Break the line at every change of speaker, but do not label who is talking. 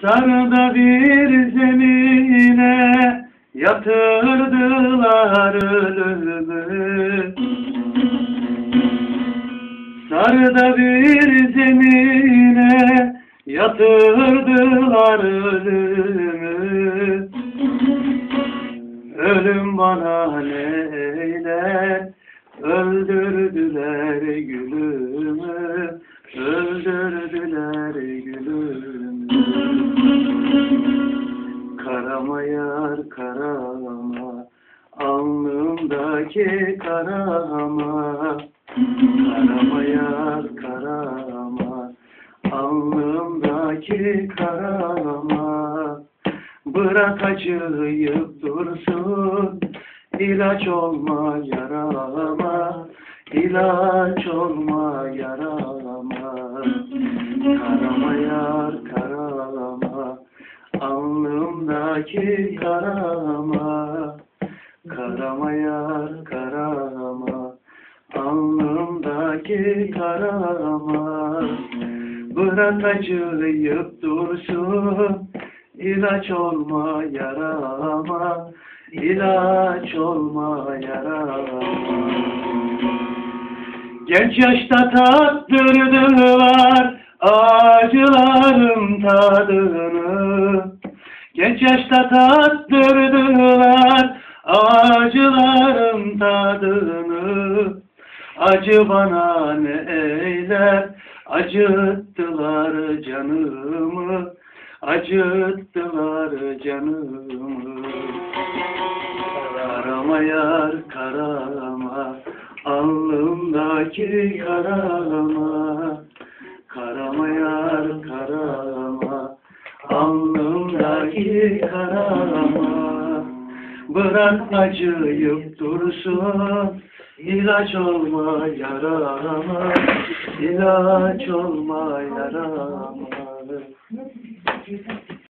Sarıda bir zemine yatırdılar ölümü. Sarıda bir zemine yatırdılar ölümü. Ölüm bana neyler, öldürdüler gülümü, öldürdüler karama, alnımdaki karama. Karama yar karama, alnımdaki karama. Bırak acıyıp dursun, ilaç olma yarama, ilaç olma yarama. Karama yar alnımdaki karama. Karama yar karama, alnımdaki karama. Bırak acıyıp dursun, ilaç olma yarama, ilaç olma yarama. Genç yaşta tattırdılar acılarım tadını. Genç yaşta tattırdılar acılarım tadını. Acı bana ne eyler, acıttılar canımı, acıttılar canımı. Karama yar karama, alnımdaki karama. Karama yar karama, alnımdaki karama. Bırak acıyıp dursun, ilaç olma yarama, ilaç olma yarama.